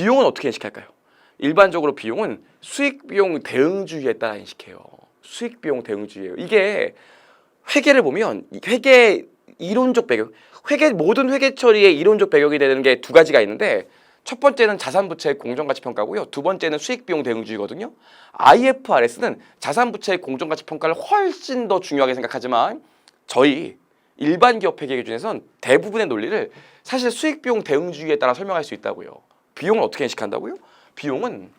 비용은 어떻게 인식할까요? 일반적으로 비용은 수익 비용 대응주의에 따라 인식해요. 수익 비용 대응주의예요. 이게 회계를 보면 이 회계 이론적 배경, 회계 모든 회계 처리의 이론적 배경이 되는 게 두 가지가 있는데 첫 번째는 자산부채 공정가치 평가고요. 두 번째는 수익 비용 대응주의거든요. IFRS는 자산부채 공정가치 평가를 훨씬 더 중요하게 생각하지만 저희 일반 기업 회계 기준에선 대부분의 논리를 사실 수익 비용 대응주의에 따라 설명할 수 있다고요. 비용을 어떻게 인식한다고요? 비용은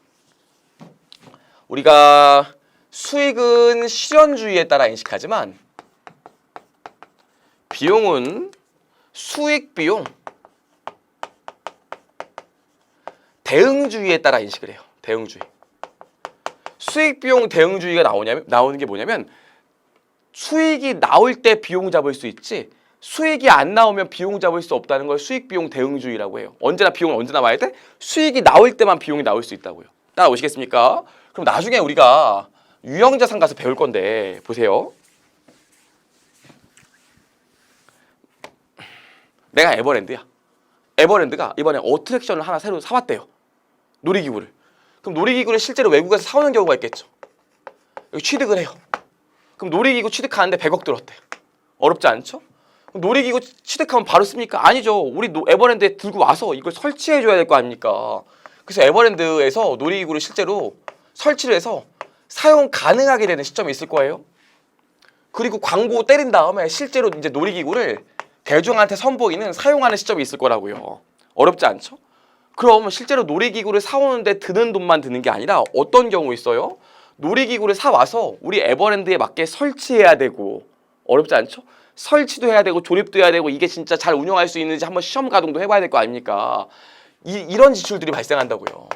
우리가 수익은 실현주의에 따라 인식하지만 비용은 수익 비용 대응주의에 따라 인식을 해요. 대응주의. 수익 비용 대응주의가 나오냐면 나오는 게 뭐냐면 수익이 나올 때 비용 잡을 수 있지 수익이 안 나오면 비용 잡을 수 없다는 걸 수익 비용 대응주의라고 해요. 언제나 비용은 언제 나 와야 돼? 수익이 나올 때만 비용이 나올 수 있다고요. 따라오시겠습니까? 그럼 나중에 우리가 유형자산 가서 배울 건데 보세요. 내가 에버랜드야. 에버랜드가 이번에 어트랙션을 하나 새로 사왔대요. 놀이기구를. 그럼 놀이기구를 실제로 외국에서 사오는 경우가 있겠죠. 취득을 해요. 그럼 놀이기구 취득하는데 100억 들었대. 어렵지 않죠? 놀이기구 취득하면 바로 씁니까? 아니죠. 우리 노- 에버랜드에 들고 와서 이걸 설치해 줘야 될 거 아닙니까? 그래서 에버랜드에서 놀이기구를 실제로 설치를 해서 사용 가능하게 되는 시점이 있을 거예요. 그리고 광고 때린 다음에 실제로 이제 놀이기구를 대중한테 선보이는 사용하는 시점이 있을 거라고요. 어렵지 않죠? 그럼 실제로 놀이기구를 사오는데 드는 돈만 드는 게 아니라 어떤 경우 있어요? 놀이기구를 사와서 우리 에버랜드에 맞게 설치해야 되고 어렵지 않죠? 설치도 해야 되고 조립도 해야 되고 이게 진짜 잘 운영할 수 있는지 한번 시험 가동도 해봐야 될 거 아닙니까? 이, 이런 지출들이 발생한다고요.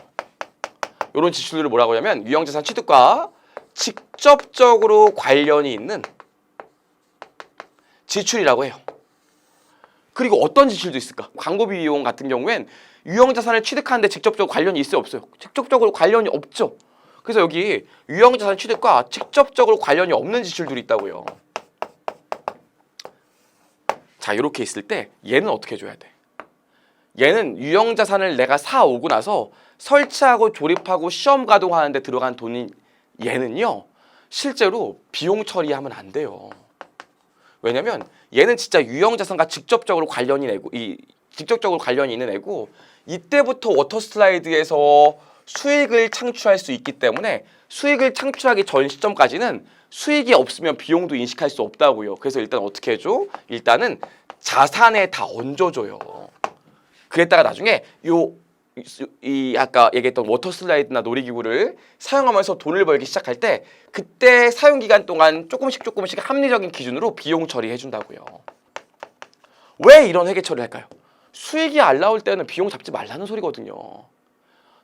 이런 지출들을 뭐라고 하냐면 유형자산 취득과 직접적으로 관련이 있는 지출이라고 해요. 그리고 어떤 지출도 있을까? 광고 비용 같은 경우엔 유형자산을 취득하는데 직접적으로 관련이 있어요 없어요? 직접적으로 관련이 없죠. 그래서 여기 유형자산 취득과 직접적으로 관련이 없는 지출들이 있다고요. 자 이렇게 있을 때 얘는 어떻게 줘야 돼? 얘는 유형 자산을 내가 사 오고 나서 설치하고 조립하고 시험 가동하는데 들어간 돈인 얘는요 실제로 비용 처리하면 안 돼요. 왜냐면 얘는 진짜 유형 자산과 직접적으로 관련이 내고 이 직접적으로 관련이 있는 애고 이때부터 워터 슬라이드에서 수익을 창출할 수 있기 때문에 수익을 창출하기 전 시점까지는 수익이 없으면 비용도 인식할 수 없다고요. 그래서 일단 어떻게 해줘? 일단은 자산에 다 얹어줘요. 그랬다가 나중에 요 이 아까 얘기했던 워터 슬라이드나 놀이기구를 사용하면서 돈을 벌기 시작할 때 그때 사용 기간 동안 조금씩 조금씩 합리적인 기준으로 비용 처리해 준다고요. 왜 이런 회계 처리를 할까요? 수익이 안 나올 때는 비용 잡지 말라는 소리거든요.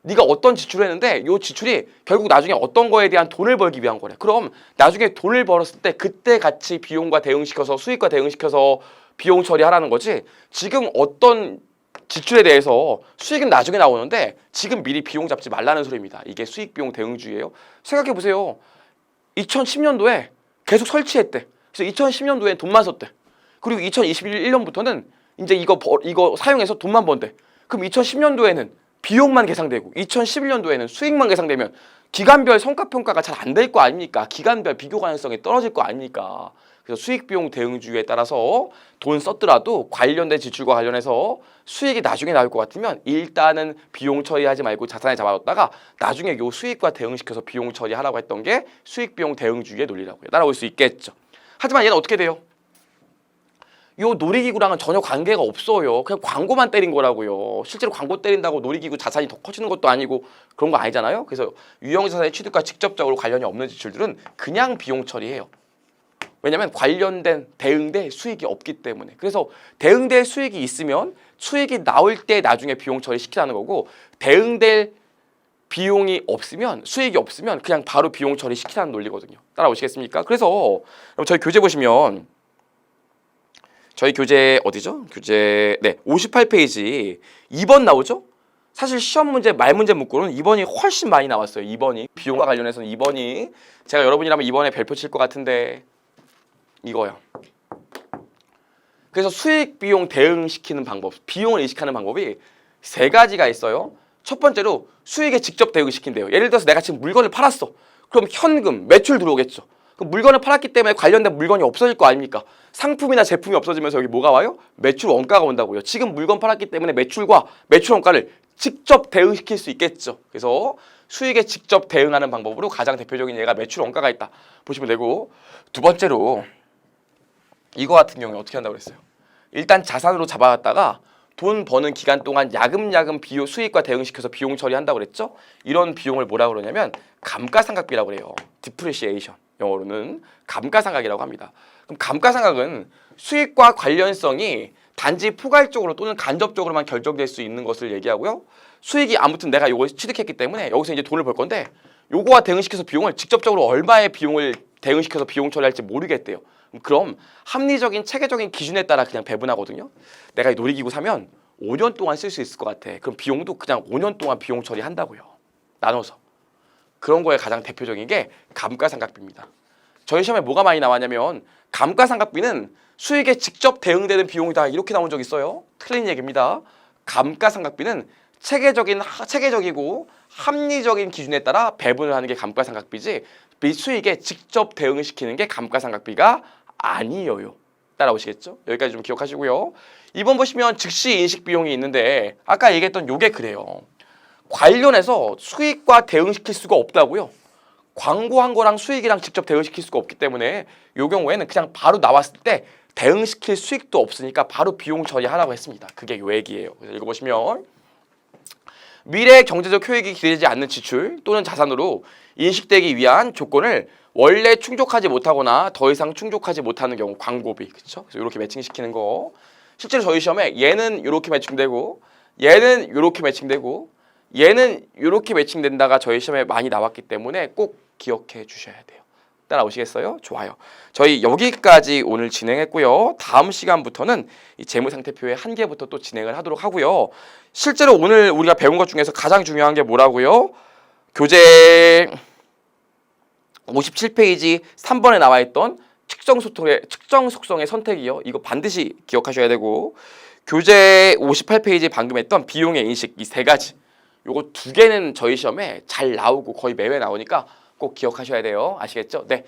네가 어떤 지출을 했는데 요 지출이 결국 나중에 어떤 거에 대한 돈을 벌기 위한 거래. 그럼 나중에 돈을 벌었을 때 그때 같이 비용과 대응시켜서 수익과 대응시켜서 비용 처리하라는 거지. 지금 어떤 지출에 대해서 수익은 나중에 나오는데 지금 미리 비용 잡지 말라는 소리입니다. 이게 수익 비용 대응주의예요. 생각해 보세요. 2010년도에 계속 설치했대. 그래서 2010년도에 돈만 썼대. 그리고 2021년부터는 이제 이거 벌- 이거 사용해서 돈만 번대. 그럼 2010년도에는 비용만 계상되고 2011년도에는 수익만 계상되면 기간별 성과 평가가 잘 안 될 거 아닙니까? 기간별 비교 가능성이 떨어질 거 아닙니까? 그래서 수익 비용 대응주의에 따라서 돈 썼더라도 관련된 지출과 관련해서 수익이 나중에 나올 것 같으면 일단은 비용 처리하지 말고 자산에 잡아뒀다가 나중에 요 수익과 대응시켜서 비용 처리하라고 했던 게 수익 비용 대응주의의 논리라고 요. 따라올 수 있겠죠. 하지만 얘는 어떻게 돼요? 요 놀이기구랑은 전혀 관계가 없어요. 그냥 광고만 때린 거라고요. 실제로 광고 때린다고 놀이기구 자산이 더 커지는 것도 아니고 그런 거 아니잖아요. 그래서 유형자산의 취득과 직접적으로 관련이 없는 지출들은 그냥 비용 처리해요. 왜냐하면 관련된 대응대 수익이 없기 때문에. 그래서 대응될 수익이 있으면 수익이 나올 때 나중에 비용 처리 시키라는 거고 대응될 비용이 없으면 수익이 없으면 그냥 바로 비용 처리 시키라는 논리거든요. 따라오시겠습니까? 그래서 저희 교재 보시면 저희 교재 어디죠? 교재 네 58페이지 2번 나오죠? 사실 시험 문제 말 문제 문구는 2번이 훨씬 많이 나왔어요. 2번이 비용과 관련해서는 2번이 제가 여러분이라면 2번에 별표 칠 것 같은데 이거요. 그래서 수익 비용 대응시키는 방법, 비용을 인식하는 방법이 세 가지가 있어요. 첫 번째로 수익에 직접 대응시킨대요. 예를 들어서 내가 지금 물건을 팔았어. 그럼 현금, 매출 들어오겠죠. 그럼 물건을 팔았기 때문에 관련된 물건이 없어질 거 아닙니까? 상품이나 제품이 없어지면서 여기 뭐가 와요? 매출 원가가 온다고요. 지금 물건 팔았기 때문에 매출과 매출 원가를 직접 대응시킬 수 있겠죠. 그래서 수익에 직접 대응하는 방법으로 가장 대표적인 예가 매출 원가가 있다. 보시면 되고 두 번째로 이거 같은 경우에 어떻게 한다고 그랬어요? 일단 자산으로 잡아왔다가 돈 버는 기간 동안 야금야금 비용 수익과 대응시켜서 비용 처리한다고 그랬죠? 이런 비용을 뭐라고 그러냐면 감가상각비라고 그래요. depreciation 영어로는 감가상각이라고 합니다. 그럼 감가상각은 수익과 관련성이 단지 포괄적으로 또는 간접적으로만 결정될 수 있는 것을 얘기하고요. 수익이 아무튼 내가 요거 취득했기 때문에 여기서 이제 돈을 벌 건데 요거와 대응시켜서 비용을 직접적으로 얼마의 비용을 대응시켜서 비용 처리할지 모르겠대요. 그럼 합리적인 체계적인 기준에 따라 그냥 배분하거든요. 내가 이 놀이기구 사면 5년 동안 쓸 수 있을 것 같아. 그럼 비용도 그냥 5년 동안 비용 처리한다고요. 나눠서. 그런 거에 가장 대표적인 게 감가상각비입니다. 저희 시험에 뭐가 많이 나왔냐면 감가상각비는 수익에 직접 대응되는 비용이다 이렇게 나온 적 있어요. 틀린 얘기입니다. 감가상각비는 체계적인 하- 체계적이고 합리적인 기준에 따라 배분을 하는 게 감가상각비지 비 수익에 직접 대응을 시키는 게 감가상각비가 아니에요. 따라오시겠죠? 여기까지 좀 기억하시고요. 이번 보시면 즉시 인식 비용이 있는데 아까 얘기했던 요게 그래요. 관련해서 수익과 대응시킬 수가 없다고요. 광고한 거랑 수익이랑 직접 대응시킬 수가 없기 때문에 요 경우에는 그냥 바로 나왔을 때 대응시킬 수익도 없으니까 바로 비용 처리하라고 했습니다. 그게 요 얘기예요. 그래서 읽어보시면 미래 경제적 효익이 기대되지 않는 지출 또는 자산으로 인식되기 위한 조건을 원래 충족하지 못하거나 더 이상 충족하지 못하는 경우 광고비 그렇죠? 그래서 이렇게 매칭시키는 거 실제로 저희 시험에 얘는 이렇게 매칭되고 얘는 이렇게 매칭되고 얘는 이렇게 매칭된다가 저희 시험에 많이 나왔기 때문에 꼭 기억해 주셔야 돼요. 따라오시겠어요? 좋아요. 저희 여기까지 오늘 진행했고요. 다음 시간부터는 이 재무상태표의 한 개부터 또 진행을 하도록 하고요. 실제로 오늘 우리가 배운 것 중에서 가장 중요한 게 뭐라고요? 교재 57페이지 3번에 나와 있던 측정 속성의 측정 속성의 선택이요. 이거 반드시 기억하셔야 되고 교재 58페이지 방금 했던 비용의 인식 이 세 가지. 요거 두 개는 저희 시험에 잘 나오고 거의 매회 나오니까 꼭 기억하셔야 돼요. 아시겠죠? 네.